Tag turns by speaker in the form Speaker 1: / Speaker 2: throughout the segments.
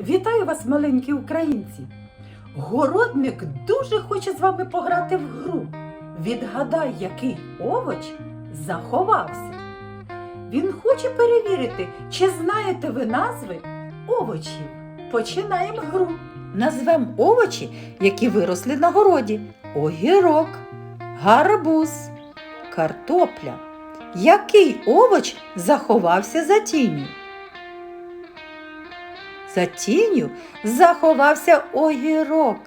Speaker 1: Вітаю вас, маленькі українці! Городник дуже хоче з вами пограти в гру. Відгадай, який овоч заховався. Він хоче перевірити, чи знаєте ви назви овочів. Починаємо гру. Назвемо овочі, які виросли на городі: огірок, гарбуз, картопля. Який овоч заховався за тінню? За тінню заховався огірок.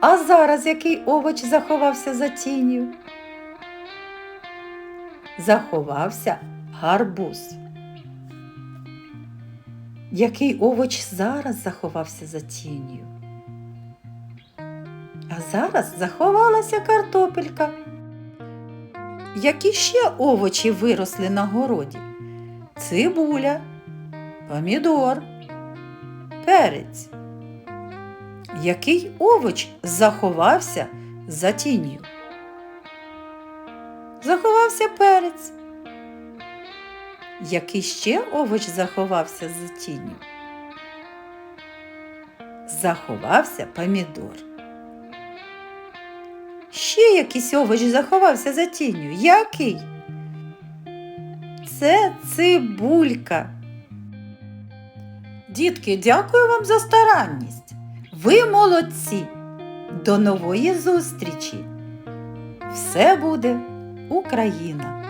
Speaker 1: А зараз який овоч заховався за тінню? Заховався гарбуз. Який овоч зараз заховався за тінню? А зараз заховалася картопелька. Які ще овочі виросли на городі? Цибуля, помідор, перець. Який овоч заховався за тінню? Заховався перець. Який ще овоч заховався за тінню? Заховався помідор. Ще якийсь овоч заховався за тінню. Який? Це цибулька. Дітки, дякую вам за старанність. Ви молодці. До нової зустрічі. Все буде Україна!